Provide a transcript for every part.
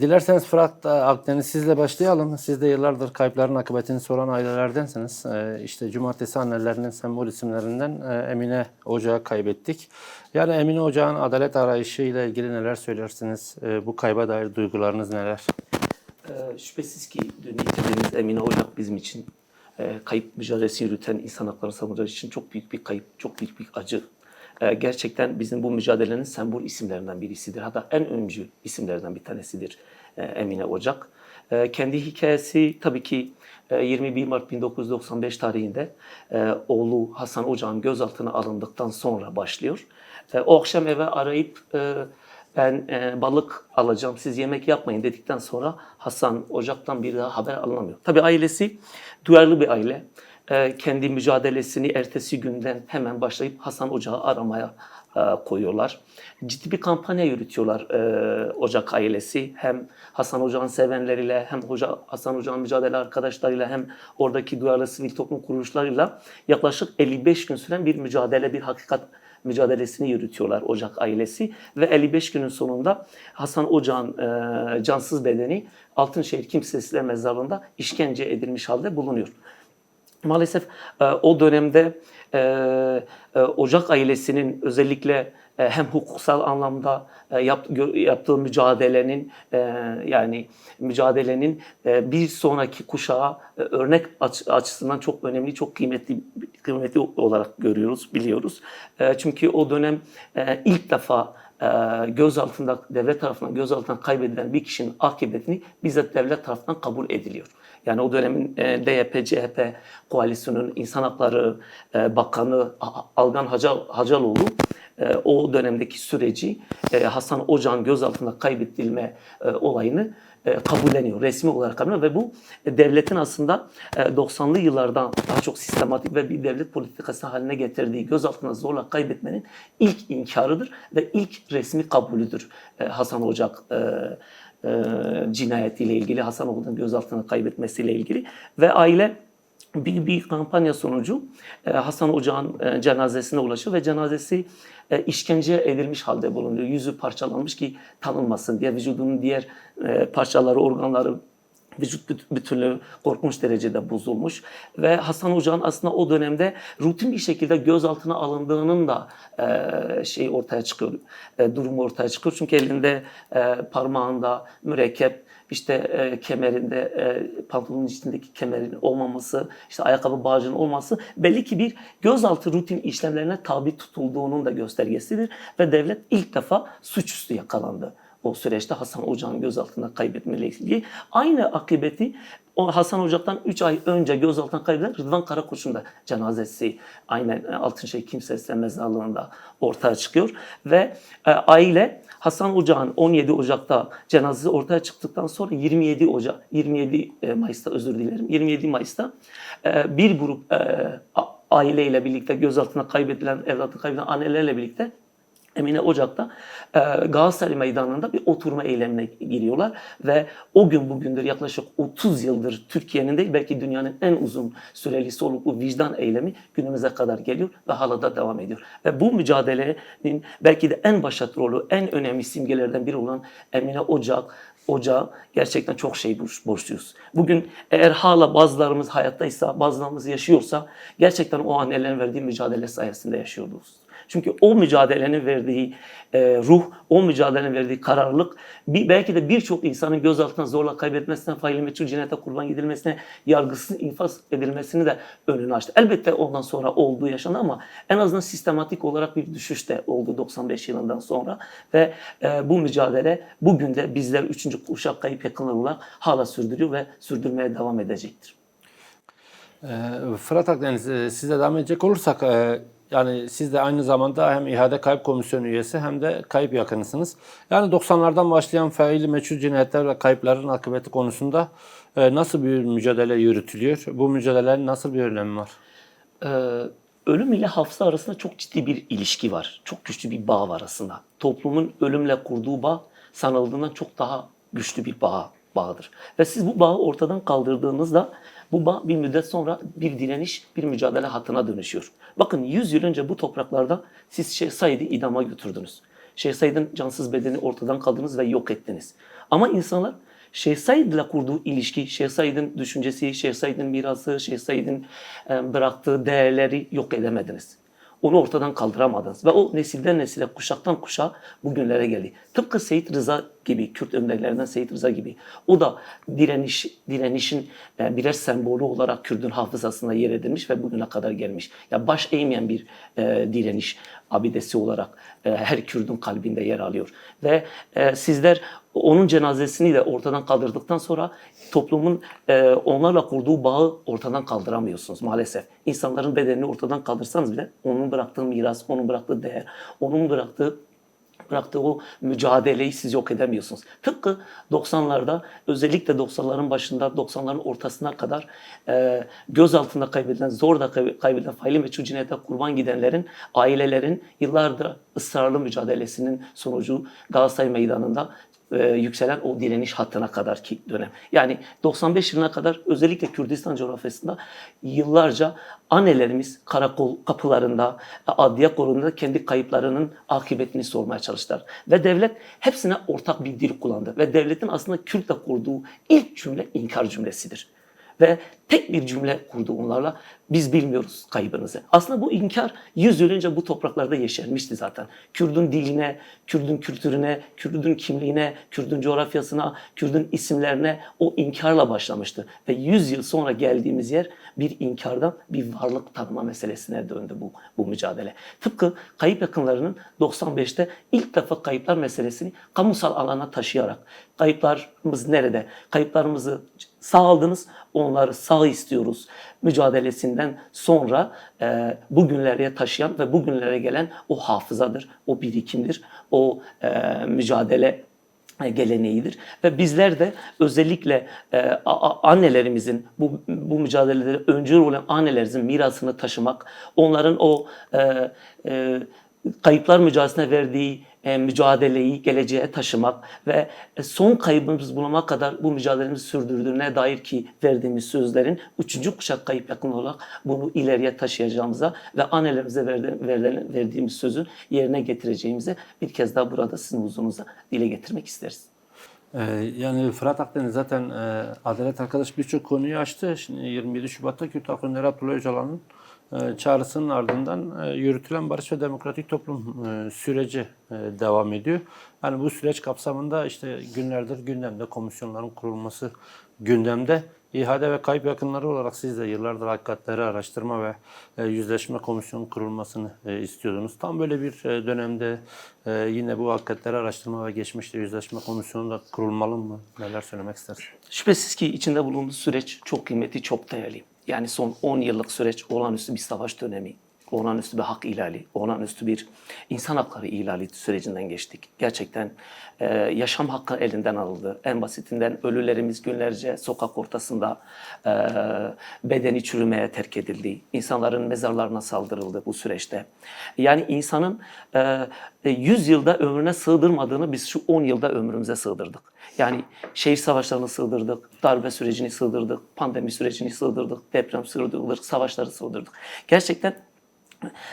dilerseniz Fırat e, Akdeniz sizle başlayalım. Siz de yıllardır kayıpların akıbetini soran ailelerdensiniz. E, işte Cumartesi annelerinin sembol isimlerinden e, Emine Ocağı kaybettik. Yani Emine Ocağı'nın adalet arayışı ile ilgili neler söylersiniz? E, bu kayba dair duygularınız neler? Ee, şüphesiz ki dün yitirdiğimiz Emine Ocak bizim için e, kayıp mücadelesi yürüten insan hakları savunucuları için çok büyük bir kayıp, çok büyük bir acı. Ee, gerçekten bizim bu mücadelenin sembol isimlerinden birisidir. Hatta en öncü isimlerden bir tanesidir e, Emine Ocak. E, kendi hikayesi tabii ki e, 21 Mart 1995 tarihinde e, oğlu Hasan Ocak'ın gözaltına alındıktan sonra başlıyor. E, o akşam eve arayıp e, ben e, balık alacağım siz yemek yapmayın dedikten sonra Hasan Ocak'tan bir daha haber alınamıyor. Tabii ailesi duyarlı bir aile. E, kendi mücadelesini ertesi günden hemen başlayıp Hasan Ocak'ı aramaya e, koyuyorlar. Ciddi bir kampanya yürütüyorlar e, Ocak ailesi. Hem Hasan Ocak'ın sevenleriyle hem Hoca, Hasan Ocak'ın mücadele arkadaşlarıyla hem oradaki duyarlı sivil toplum kuruluşlarıyla yaklaşık 55 gün süren bir mücadele, bir hakikat mücadelesini yürütüyorlar Ocak ailesi ve 55 günün sonunda Hasan Ocak'ın e, cansız bedeni Altınşehir Kimsesizler Mezarlığı'nda işkence edilmiş halde bulunuyor. Maalesef e, o dönemde e, e, Ocak ailesinin özellikle hem hukuksal anlamda yaptığı mücadelenin yani mücadelenin bir sonraki kuşağa örnek aç- açısından çok önemli, çok kıymetli kıymetli olarak görüyoruz, biliyoruz. Çünkü o dönem ilk defa e, gözaltında devlet tarafından gözaltından kaybedilen bir kişinin akıbetini bizzat devlet tarafından kabul ediliyor. Yani o dönemin e, DYP, CHP koalisyonunun insan hakları e, bakanı Algan Hacal, Hacaloğlu e, o dönemdeki süreci e, Hasan Ocak'ın gözaltında kaybedilme e, olayını e, kabulleniyor, resmi olarak kabulleniyor ve bu e, devletin aslında e, 90'lı yıllardan daha çok sistematik ve bir devlet politikası haline getirdiği gözaltına zorla kaybetmenin ilk inkarıdır ve ilk resmi kabulüdür e, Hasan Ocak e, e, cinayetiyle ilgili, Hasan Ocak'ın gözaltına kaybetmesiyle ilgili ve aile bir, bir kampanya sonucu e, Hasan Ocak'ın e, cenazesine ulaşıyor ve cenazesi e, işkence edilmiş halde bulunuyor. Yüzü parçalanmış ki tanınmasın diye vücudunun diğer e, parçaları, organları vücut büt- bütünlüğü korkunç derecede bozulmuş. Ve Hasan Ocak'ın aslında o dönemde rutin bir şekilde gözaltına alındığının da e, şey ortaya çıkıyor, e, durumu ortaya çıkıyor. Çünkü elinde e, parmağında mürekkep, işte e, kemerinde, e, pantolonun içindeki kemerin olmaması, işte ayakkabı bağcının olması belli ki bir gözaltı rutin işlemlerine tabi tutulduğunun da göstergesidir. Ve devlet ilk defa suçüstü yakalandı o süreçte Hasan Ocak'ın gözaltına kaybetmeyle ilgili. Aynı akıbeti o Hasan Ocak'tan 3 ay önce gözaltına kaybeden Rıdvan Karakoç'un da cenazesi aynen e, Altınşehir Kimsesizler Mezarlığı'nda ortaya çıkıyor. Ve e, aile Hasan Ocak'ın 17 Ocak'ta cenazesi ortaya çıktıktan sonra 27 Ocak, 27 e, Mayıs'ta özür dilerim, 27 Mayıs'ta e, bir grup e, aileyle birlikte gözaltına kaybedilen, evlatını kaybeden annelerle birlikte Emine Ocak'ta e, Galatasaray Meydanı'nda bir oturma eylemine giriyorlar ve o gün bugündür yaklaşık 30 yıldır Türkiye'nin değil belki dünyanın en uzun süreli soluklu vicdan eylemi günümüze kadar geliyor ve hala da devam ediyor. Ve bu mücadelenin belki de en başat rolü, en önemli simgelerden biri olan Emine Ocak, Ocağa gerçekten çok şey borç- borçluyuz. Bugün eğer hala bazılarımız hayattaysa, bazılarımız yaşıyorsa gerçekten o annelerin verdiği mücadele sayesinde yaşıyoruz. Çünkü o mücadelenin verdiği e, ruh, o mücadelenin verdiği kararlılık bir, belki de birçok insanın gözaltına zorla kaybetmesine, faili meçhul cinayete kurban gidilmesine, yargısız infaz edilmesini de önünü açtı. Elbette ondan sonra olduğu yaşandı ama en azından sistematik olarak bir düşüş de oldu 95 yılından sonra ve e, bu mücadele bugün de bizler 3. kuşak kayıp yakınlar olarak hala sürdürüyor ve sürdürmeye devam edecektir. E, Fırat Akdeniz e, size devam edecek olursak e, yani siz de aynı zamanda hem İhade Kayıp Komisyonu üyesi hem de kayıp yakınısınız. Yani 90'lardan başlayan faili meçhul cinayetler ve kayıpların akıbeti konusunda e, nasıl bir mücadele yürütülüyor? Bu mücadelelerin nasıl bir önemi var? Ee, ölüm ile hafıza arasında çok ciddi bir ilişki var. Çok güçlü bir bağ var aslında. Toplumun ölümle kurduğu bağ sanıldığından çok daha güçlü bir bağ bağdır. Ve siz bu bağı ortadan kaldırdığınızda bu bir müddet sonra bir direniş, bir mücadele hattına dönüşüyor. Bakın 100 yıl önce bu topraklarda siz Şeyh Said'i idama götürdünüz. Şeyh Said'in cansız bedeni ortadan kaldınız ve yok ettiniz. Ama insanlar Şeyh Said ile kurduğu ilişki, Şeyh Said'in düşüncesi, Şeyh Said'in mirası, Şeyh Said'in bıraktığı değerleri yok edemediniz. Onu ortadan kaldıramadınız. Ve o nesilden nesile, kuşaktan kuşağa bugünlere geldi. Tıpkı Seyit Rıza gibi, Kürt önderlerinden Seyit Rıza gibi. O da direniş, direnişin e, birer sembolü olarak Kürt'ün hafızasında yer edilmiş ve bugüne kadar gelmiş. Ya baş eğmeyen bir e, direniş abidesi olarak e, her Kürt'ün kalbinde yer alıyor. Ve e, sizler onun cenazesini de ortadan kaldırdıktan sonra toplumun e, onlarla kurduğu bağı ortadan kaldıramıyorsunuz maalesef. İnsanların bedenini ortadan kaldırsanız bile onun bıraktığı miras, onun bıraktığı değer, onun bıraktığı bıraktığı o mücadeleyi siz yok edemiyorsunuz. Tıpkı 90'larda özellikle 90'ların başında 90'ların ortasına kadar e, göz altında kaybedilen, zor da kay- kaybedilen faili meçhul cinayete kurban gidenlerin, ailelerin yıllardır ısrarlı mücadelesinin sonucu Galatasaray Meydanı'nda e, yükselen o direniş hattına kadar ki dönem. Yani 95 yılına kadar özellikle Kürdistan coğrafyasında yıllarca annelerimiz karakol kapılarında, adliye korunda kendi kayıplarının akıbetini sormaya çalıştılar. Ve devlet hepsine ortak bir dil kullandı. Ve devletin aslında Kürt'le kurduğu ilk cümle inkar cümlesidir. Ve tek bir cümle kurdu onlarla. Biz bilmiyoruz kaybınızı. Aslında bu inkar 100 yıl önce bu topraklarda yeşermişti zaten. Kürdün diline, Kürdün kültürüne, Kürdün kimliğine, Kürdün coğrafyasına, Kürdün isimlerine o inkarla başlamıştı. Ve 100 yıl sonra geldiğimiz yer bir inkardan bir varlık tanıma meselesine döndü bu, bu mücadele. Tıpkı kayıp yakınlarının 95'te ilk defa kayıplar meselesini kamusal alana taşıyarak kayıplarımız nerede? Kayıplarımızı sağ aldınız, onları sağ istiyoruz mücadelesinden sonra e, bugünlere taşıyan ve bugünlere gelen o hafızadır, o birikimdir, o e, mücadele e, geleneğidir ve bizler de özellikle e, annelerimizin bu bu mücadeleleri öncü olan annelerimizin mirasını taşımak, onların o e, e, kayıplar mücadelesine verdiği e, mücadeleyi geleceğe taşımak ve e, son kaybımız bulana kadar bu mücadelemizi sürdürdüğüne dair ki verdiğimiz sözlerin üçüncü kuşak kayıp yakın olarak bunu ileriye taşıyacağımıza ve annelerimize verdiğimiz sözü yerine getireceğimize bir kez daha burada sizin huzurunuza dile getirmek isteriz. Ee, yani Fırat Akdeniz zaten e, Adalet Arkadaş birçok konuyu açtı. Şimdi 27 Şubat'ta Kürt Halk Önderi Abdullah Öcalan'ın e, çağrısının ardından e, yürütülen barış ve demokratik toplum e, süreci e, devam ediyor. Yani bu süreç kapsamında işte günlerdir gündemde komisyonların kurulması gündemde. İhade ve kayıp yakınları olarak siz de yıllardır hakikatleri araştırma ve e, yüzleşme komisyonu kurulmasını e, istiyordunuz. Tam böyle bir e, dönemde yine bu hakikatleri araştırma ve geçmişte yüzleşme komisyonu da kurulmalı mı? Neler söylemek istersin? Şüphesiz ki içinde bulunduğu süreç çok kıymetli, çok değerli. Yani son 10 yıllık süreç olağanüstü bir savaş dönemi, olağanüstü bir hak ihlali, olağanüstü bir insan hakları ihlali sürecinden geçtik. Gerçekten e, yaşam hakkı elinden alındı. En basitinden ölülerimiz günlerce sokak ortasında e, bedeni çürümeye terk edildi. İnsanların mezarlarına saldırıldı bu süreçte. Yani insanın e, e, 100 yılda ömrüne sığdırmadığını biz şu 10 yılda ömrümüze sığdırdık. Yani şehir savaşlarını sığdırdık, darbe sürecini sığdırdık, pandemi sürecini sığdırdık, deprem sığdırdık, savaşları sığdırdık. Gerçekten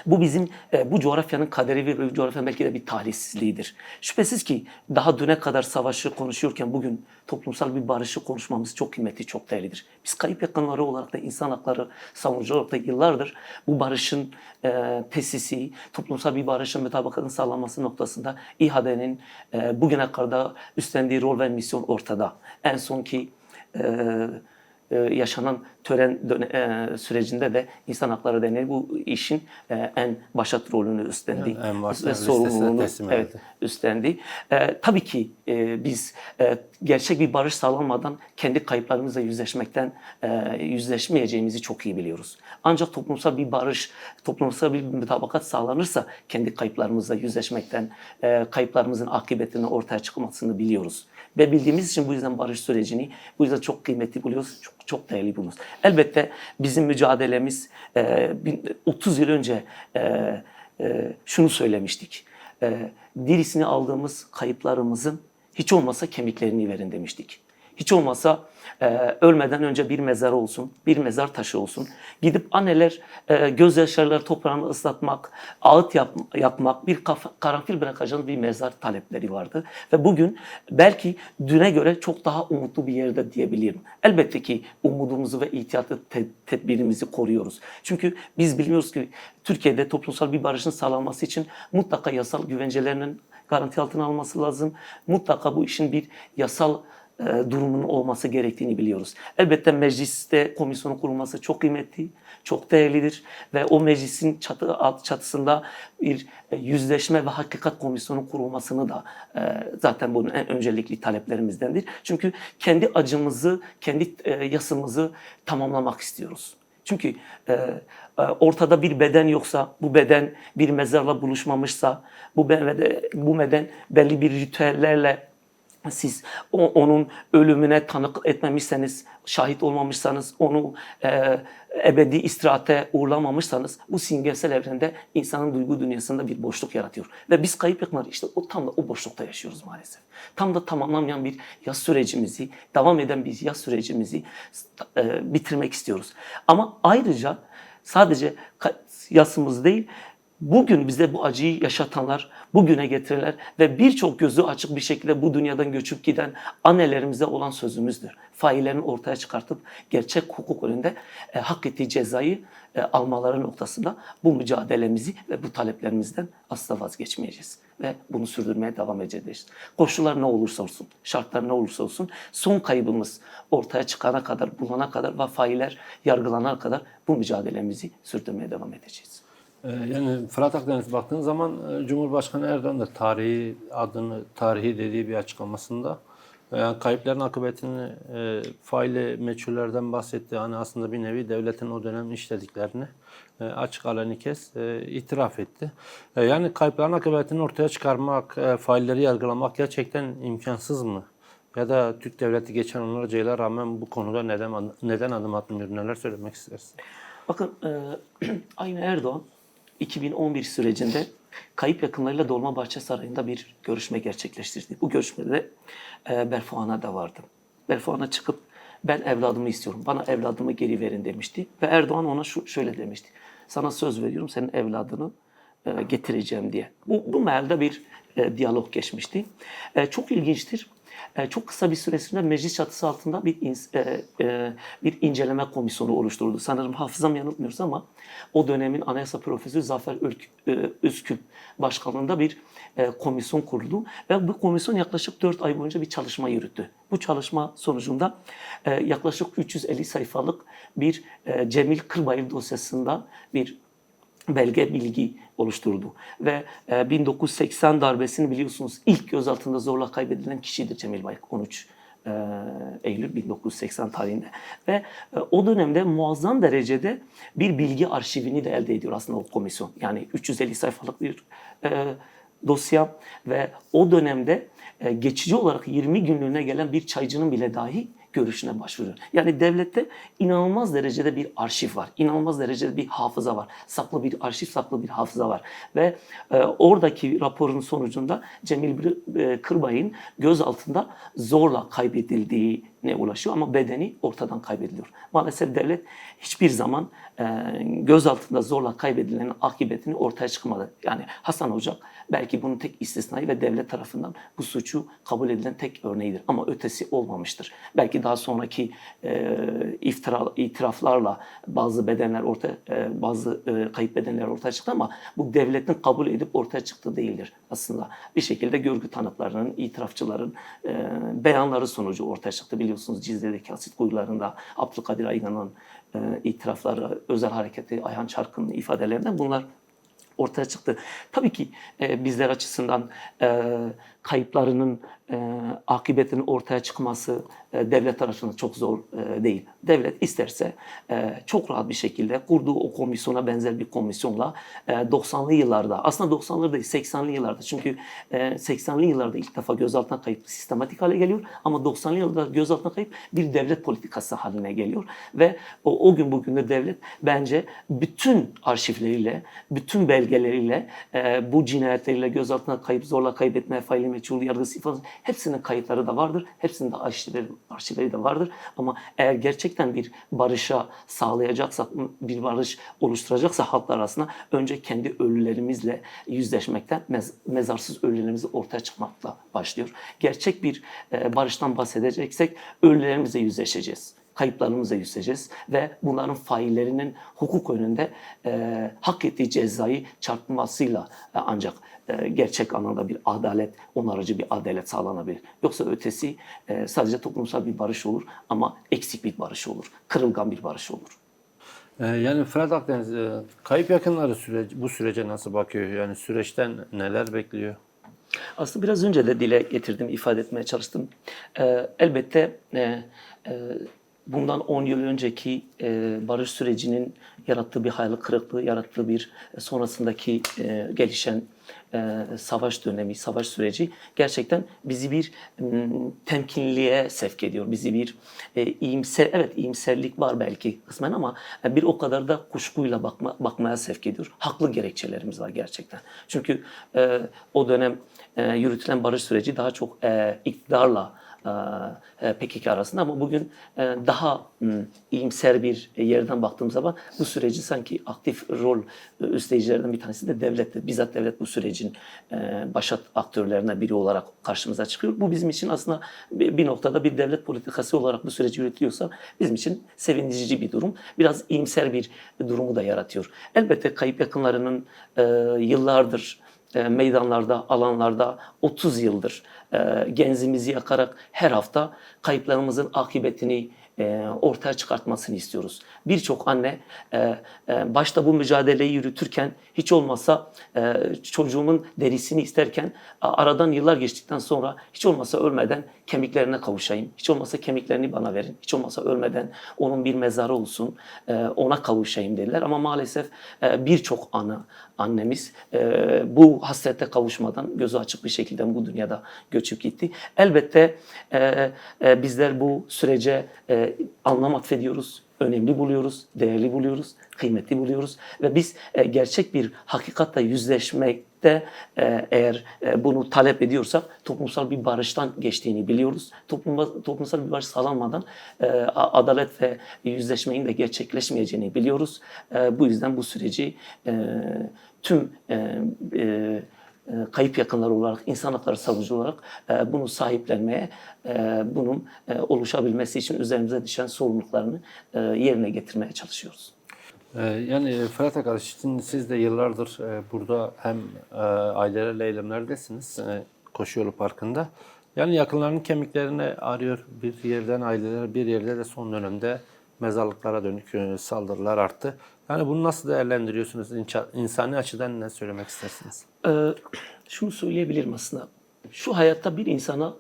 bu bizim e, bu coğrafyanın kaderi ve bu coğrafyanın belki de bir talihsizliğidir. Şüphesiz ki daha düne kadar savaşı konuşuyorken bugün toplumsal bir barışı konuşmamız çok kıymetli, çok değerlidir. Biz kayıp yakınları olarak da insan hakları savunucu olarak da yıllardır bu barışın e, tesisi, toplumsal bir barışın mutabakatın sağlanması noktasında İHA'de'nin e, bugüne kadar üstlendiği rol ve misyon ortada. En son ki e, e, yaşanan tören e, sürecinde de insan hakları derneği bu işin e, en başat rolünü üstlendi. Yani en sorumluluğunu evet, üstlendi. E, tabii ki e, biz e, gerçek bir barış sağlanmadan kendi kayıplarımızla yüzleşmekten e, yüzleşmeyeceğimizi çok iyi biliyoruz. Ancak toplumsal bir barış, toplumsal bir mutabakat sağlanırsa kendi kayıplarımızla yüzleşmekten, e, kayıplarımızın akıbetinin ortaya çıkmasını biliyoruz. Ve bildiğimiz için bu yüzden barış sürecini bu yüzden çok kıymetli buluyoruz, çok, çok değerli buluyoruz. Elbette bizim mücadelemiz e, bin- 30 yıl önce e, e, şunu söylemiştik. E, dirisini aldığımız kayıplarımızın hiç olmasa kemiklerini verin demiştik. Hiç olmazsa e, ölmeden önce bir mezar olsun, bir mezar taşı olsun. Gidip anneler e, gözyaşlarıyla toprağını ıslatmak, ağıt yap, yakmak, bir kafa, karanfil bırakacağınız bir mezar talepleri vardı. Ve bugün belki düne göre çok daha umutlu bir yerde diyebilirim. Elbette ki umudumuzu ve ihtiyatı te- tedbirimizi koruyoruz. Çünkü biz biliyoruz ki Türkiye'de toplumsal bir barışın sağlanması için mutlaka yasal güvencelerinin garanti altına alması lazım. Mutlaka bu işin bir yasal e, durumunun olması gerektiğini biliyoruz. Elbette mecliste komisyonun kurulması çok kıymetli, çok değerlidir ve o meclisin çatı alt çatısında bir e, yüzleşme ve hakikat komisyonu kurulmasını da e, zaten bunun en öncelikli taleplerimizdendir. Çünkü kendi acımızı, kendi yasımızı tamamlamak istiyoruz. Çünkü e, e, ortada bir beden yoksa, bu beden bir mezarla buluşmamışsa, bu beden, bu beden belli bir ritüellerle siz o- onun ölümüne tanık etmemişseniz, şahit olmamışsanız, onu e, ebedi istirahate uğurlamamışsanız bu simgesel evrende insanın duygu dünyasında bir boşluk yaratıyor. Ve biz kayıp yakınlar işte o tam da o boşlukta yaşıyoruz maalesef. Tam da tamamlanmayan bir yaz sürecimizi, devam eden bir yaz sürecimizi e, bitirmek istiyoruz. Ama ayrıca sadece yasımız değil, Bugün bize bu acıyı yaşatanlar, bugüne getirenler ve birçok gözü açık bir şekilde bu dünyadan göçüp giden annelerimize olan sözümüzdür. Faillerin ortaya çıkartıp gerçek hukuk önünde e, hak ettiği cezayı e, almaları noktasında bu mücadelemizi ve bu taleplerimizden asla vazgeçmeyeceğiz. Ve bunu sürdürmeye devam edeceğiz. Koşullar ne olursa olsun, şartlar ne olursa olsun son kaybımız ortaya çıkana kadar, bulana kadar ve failler yargılanana kadar bu mücadelemizi sürdürmeye devam edeceğiz. Ee, Yani Fırat Akdeniz baktığın zaman e, Cumhurbaşkanı Erdoğan da tarihi adını tarihi dediği bir açıklamasında e, yani kayıpların akıbetini e, faili meçhullerden bahsetti. Hani aslında bir nevi devletin o dönem işlediklerini e, açık aleni kez e, itiraf etti. E, yani kayıpların akıbetini ortaya çıkarmak, e, failleri yargılamak gerçekten imkansız mı? Ya da Türk devleti geçen onlarca rağmen bu konuda neden neden adım atmıyor? Neler söylemek istersin? Bakın e, aynı Erdoğan 2011 sürecinde kayıp yakınlarıyla Dolmabahçe Sarayı'nda bir görüşme gerçekleştirdi. Bu görüşmede e, Berfuan'a da vardı. Berfuan'a çıkıp ben evladımı istiyorum, bana evladımı geri verin demişti. Ve Erdoğan ona şu, şöyle demişti. Sana söz veriyorum senin evladını e, getireceğim diye. Bu, bu mealde bir e, diyalog geçmişti. E, çok ilginçtir. E, çok kısa bir süresinde meclis çatısı altında bir ins- e, e, bir inceleme komisyonu oluşturuldu. Sanırım hafızam yanıltmıyorsa ama o dönemin Anayasa Profesörü Zafer Ülk, e, Özkül başkanlığında bir e, komisyon kuruldu ve bu komisyon yaklaşık 4 ay boyunca bir çalışma yürüttü. Bu çalışma sonucunda e, yaklaşık 350 sayfalık bir e, Cemil Kırbayır dosyasında bir belge bilgi oluşturdu. Ve e, 1980 darbesini biliyorsunuz ilk gözaltında zorla kaybedilen kişidir Cemil Bayık 13 e, Eylül 1980 tarihinde. Ve e, o dönemde muazzam derecede bir bilgi arşivini de elde ediyor aslında o komisyon. Yani 350 sayfalık bir e, dosya ve o dönemde e, geçici olarak 20 günlüğüne gelen bir çaycının bile dahi görüşüne başvuruyor. Yani devlette inanılmaz derecede bir arşiv var. İnanılmaz derecede bir hafıza var. Saklı bir arşiv, saklı bir hafıza var. Ve e, oradaki raporun sonucunda Cemil e, Kırbay'ın gözaltında zorla kaybedildiğine ulaşıyor ama bedeni ortadan kaybediliyor. Maalesef devlet hiçbir zaman e, gözaltında zorla kaybedilenin akıbetini ortaya çıkmadı. Yani Hasan Ocak belki bunun tek istisnai ve devlet tarafından bu suçu kabul edilen tek örneğidir. Ama ötesi olmamıştır. Belki daha sonraki e, iftira, itiraflarla bazı bedenler ortaya, e, bazı e, kayıp bedenler ortaya çıktı ama bu devletin kabul edip ortaya çıktığı değildir aslında. Bir şekilde görgü tanıklarının, itirafçıların e, beyanları sonucu ortaya çıktı. Biliyorsunuz Cizre'deki asit kuyularında Abdülkadir Aygan'ın e, itirafları, özel hareketi Ayhan Çarkı'nın ifadelerinden bunlar ortaya çıktı. Tabii ki e, bizler açısından e, kayıplarının e, akıbetinin ortaya çıkması e, devlet tarafından çok zor e, değil. Devlet isterse e, çok rahat bir şekilde kurduğu o komisyona benzer bir komisyonla e, 90'lı yıllarda aslında 90'lı değil 80'li yıllarda çünkü e, 80'li yıllarda ilk defa gözaltına kayıp sistematik hale geliyor ama 90'lı yıllarda gözaltına kayıp bir devlet politikası haline geliyor ve o, o gün bugündür devlet bence bütün arşivleriyle, bütün belgeleriyle e, bu cinayetleriyle gözaltına kayıp zorla kaybetme, faili meçhul, yargısı iflas hepsinin kayıtları da vardır. Hepsinin de arşivleri, arşivleri de vardır. Ama eğer gerçekten bir barışa sağlayacaksak, bir barış oluşturacaksa halklar arasında önce kendi ölülerimizle yüzleşmekten, mez- mezarsız ölülerimizi ortaya çıkmakla başlıyor. Gerçek bir e, barıştan bahsedeceksek ölülerimizle yüzleşeceğiz kayıplarımızla yüzleşeceğiz ve bunların faillerinin hukuk önünde e, hak ettiği cezayı çarpmasıyla e, ancak e, gerçek anlamda bir adalet, onarıcı bir adalet sağlanabilir. Yoksa ötesi e, sadece toplumsal bir barış olur ama eksik bir barış olur, kırılgan bir barış olur. Ee, yani Fırat Akdeniz e, kayıp yakınları süreci, bu sürece nasıl bakıyor? Yani süreçten neler bekliyor? Aslında biraz önce de dile getirdim, ifade etmeye çalıştım. Ee, elbette e, e, bundan 10 yıl önceki e, barış sürecinin yarattığı bir hayal kırıklığı, yarattığı bir e, sonrasındaki e, gelişen e, savaş dönemi, savaş süreci gerçekten bizi bir m, temkinliğe sevk ediyor. Bizi bir e, iyimser, evet iyimserlik var belki kısmen ama e, bir o kadar da kuşkuyla bakma, bakmaya sevk ediyor. Haklı gerekçelerimiz var gerçekten. Çünkü e, o dönem e, yürütülen barış süreci daha çok e, iktidarla PKK arasında ama bugün e, daha iyimser bir yerden baktığım zaman bu süreci sanki aktif rol e, üstleyicilerden bir tanesi de devlet. Bizzat devlet bu sürecin e, başat aktörlerinden biri olarak karşımıza çıkıyor. Bu bizim için aslında bir noktada bir devlet politikası olarak bu süreç yürütülüyorsa bizim için sevindirici bir durum. Biraz iyimser bir durumu da yaratıyor. Elbette kayıp yakınlarının e, yıllardır e, meydanlarda, alanlarda 30 yıldır e, genzimizi yakarak her hafta kayıplarımızın akıbetini e, ortaya çıkartmasını istiyoruz. Birçok anne e, e, başta bu mücadeleyi yürütürken hiç olmazsa e, çocuğumun derisini isterken aradan yıllar geçtikten sonra hiç olmazsa ölmeden kemiklerine kavuşayım. Hiç olmazsa kemiklerini bana verin. Hiç olmazsa ölmeden onun bir mezarı olsun. e, ona kavuşayım dediler. Ama maalesef e, birçok ana annemiz e, bu hasrete kavuşmadan gözü açık bir şekilde bu dünyada göçüp gitti. Elbette bizler bu sürece anlam atfediyoruz, önemli buluyoruz, değerli buluyoruz, kıymetli buluyoruz ve biz gerçek bir hakikatle yüzleşmekte e, eğer e, bunu talep ediyorsak toplumsal bir barıştan geçtiğini biliyoruz. Toplumsal bir barış sağlanmadan e, adalet ve yüzleşmenin de gerçekleşmeyeceğini biliyoruz. Bu yüzden bu süreci tüm kayıp yakınları olarak, insan hakları savunucu olarak bunu sahiplenmeye, bunun oluşabilmesi için üzerimize düşen sorumluluklarını yerine getirmeye çalışıyoruz. Ee, yani Fırat Akdeniz şimdi siz de yıllardır e, burada hem e, ailelerle eylemlerdesiniz e, Koşu Yolu Parkı'nda. Yani yakınlarının kemiklerini arıyor bir yerden aileler, bir yerde de son dönemde mezarlıklara dönük saldırılar arttı. Yani bunu nasıl değerlendiriyorsunuz? İnsani açıdan ne söylemek istersiniz? Ee, şunu söyleyebilirim aslında. Şu hayatta bir insana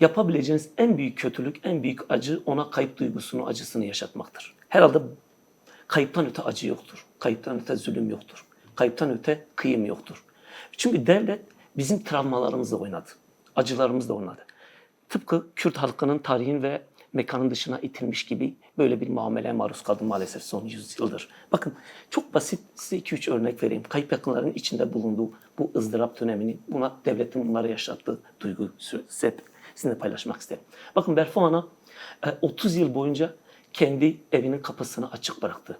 yapabileceğiniz en büyük kötülük, en büyük acı ona kayıp duygusunu, acısını yaşatmaktır. Herhalde kayıptan öte acı yoktur. Kayıptan öte zulüm yoktur. Kayıptan öte kıyım yoktur. Çünkü devlet bizim travmalarımızla oynadı. Acılarımızla oynadı. Tıpkı Kürt halkının tarihin ve mekanın dışına itilmiş gibi böyle bir muameleye maruz kaldı maalesef son yüzyıldır. Bakın çok basit size 2-3 örnek vereyim. Kayıp yakınların içinde bulunduğu bu ızdırap dönemini, buna devletin bunlara yaşattığı size, sizinle paylaşmak isterim. Bakın Berfu Ana e, 30 yıl boyunca kendi evinin kapısını açık bıraktı.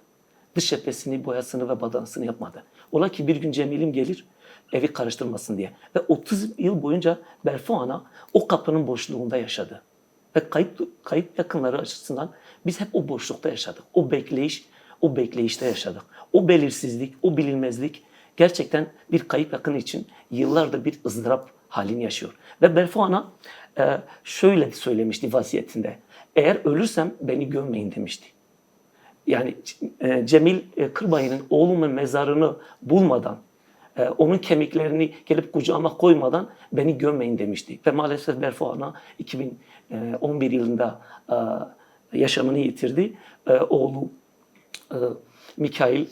Dış cephesini, boyasını ve badanasını yapmadı. Ola ki bir gün Cemil'im gelir evi karıştırmasın diye. Ve 30 yıl boyunca Berfu Ana o kapının boşluğunda yaşadı. Ve kayıp, kayıp yakınları açısından biz hep o boşlukta yaşadık. O bekleyiş, o bekleyişte yaşadık. O belirsizlik, o bilinmezlik gerçekten bir kayıp yakın için yıllardır bir ızdırap halini yaşıyor. Ve Berfu Ana e, şöyle söylemişti vasiyetinde. Eğer ölürsem beni gömmeyin demişti. Yani e, Cemil e, Kırbayı'nın oğlumun mezarını bulmadan, e, onun kemiklerini gelip kucağıma koymadan beni gömmeyin demişti. Ve maalesef Berfu Ana 2011 yılında yaşamını yitirdi. Oğlu Mikail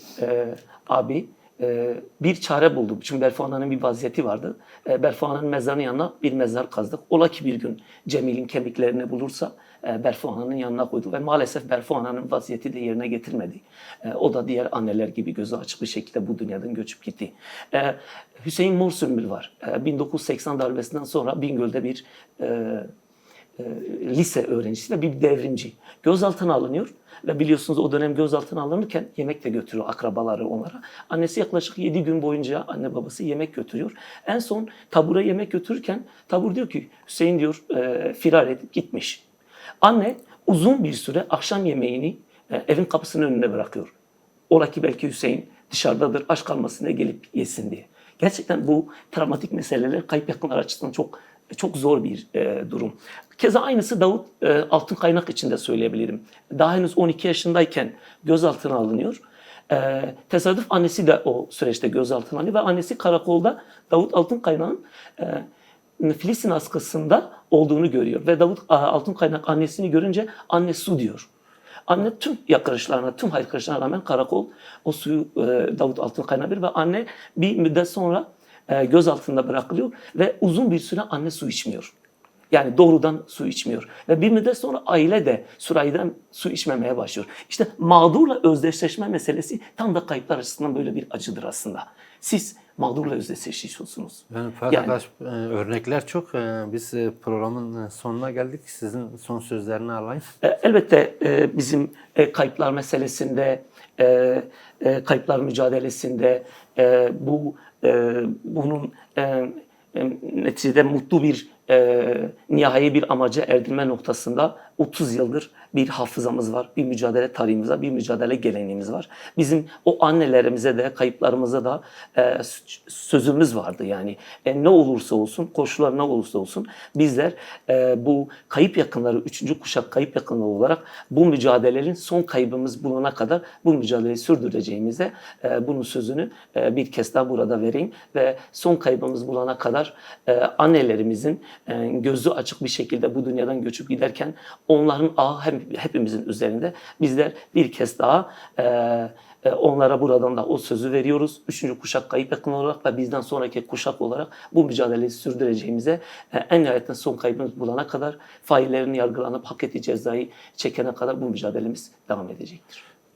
abi e, bir çare bulduk. Çünkü Berfu Ana'nın bir vaziyeti vardı. E, Berfu Ana'nın mezarının yanına bir mezar kazdık. Ola ki bir gün Cemil'in kemiklerini bulursa e, Berfu Ana'nın yanına koyduk. Ve maalesef Berfu Ana'nın vaziyeti de yerine getirmedi. E, o da diğer anneler gibi gözü açık bir şekilde bu dünyadan göçüp gitti. E, Hüseyin Mor Sümbül var. E, 1980 darbesinden sonra Bingöl'de bir e, lise öğrencisi ve bir devrimci. Gözaltına alınıyor ve biliyorsunuz o dönem gözaltına alınırken yemek de götürüyor akrabaları onlara. Annesi yaklaşık 7 gün boyunca anne babası yemek götürüyor. En son tabura yemek götürürken tabur diyor ki Hüseyin diyor e, firar edip gitmiş. Anne uzun bir süre akşam yemeğini e, evin kapısının önüne bırakıyor. Ola ki belki Hüseyin dışarıdadır aç kalmasına gelip yesin diye. Gerçekten bu travmatik meseleler kayıp yakınlar açısından çok çok zor bir e, durum. Keza aynısı Davut e, Altın Kaynak için de söyleyebilirim. Daha henüz 12 yaşındayken gözaltına alınıyor. E, tesadüf annesi de o süreçte gözaltına alınıyor ve annesi karakolda Davut Altın Kaynak'ın e, Filistin askısında olduğunu görüyor. Ve Davut Altın Kaynak annesini görünce anne su diyor. Anne tüm yakarışlarına, tüm haykırışlarına rağmen karakol o suyu e, Davut Altın Kaynak verir ve anne bir müddet sonra e, göz altında bırakılıyor ve uzun bir süre anne su içmiyor. Yani doğrudan su içmiyor. Ve bir müddet sonra aile de sürahiden su içmemeye başlıyor. İşte mağdurla özdeşleşme meselesi tam da kayıplar açısından böyle bir acıdır aslında. Siz mağdurla özdeşleşiyorsunuz. Yani Ferhat Yani- e, örnekler çok. E, Biz programın sonuna geldik. Sizin son sözlerini alayım. Elbette bizim kayıplar meselesinde, kayıplar mücadelesinde bu e, bunun e, neticede mutlu bir e, nihai bir amaca erdirme noktasında 30 yıldır bir hafızamız var, bir mücadele tarihimiz var, bir mücadele geleneğimiz var. Bizim o annelerimize de, kayıplarımıza da e, sözümüz vardı yani. E, ne olursa olsun, koşullar ne olursa olsun bizler e, bu kayıp yakınları, üçüncü kuşak kayıp yakınları olarak bu mücadelenin son kaybımız bulana kadar bu mücadeleyi sürdüreceğimize e, bunun sözünü e, bir kez daha burada vereyim ve son kaybımız bulana kadar e, annelerimizin e, gözü açık bir şekilde bu dünyadan göçüp giderken onların ağı hepimizin üzerinde bizler bir kez daha e, e, onlara buradan da o sözü veriyoruz. Üçüncü kuşak kayıp yakın olarak ve bizden sonraki kuşak olarak bu mücadeleyi sürdüreceğimize e, en nihayetinde son kaybımız bulana kadar faillerin yargılanıp hak ettiği cezayı çekene kadar bu mücadelemiz devam edecektir.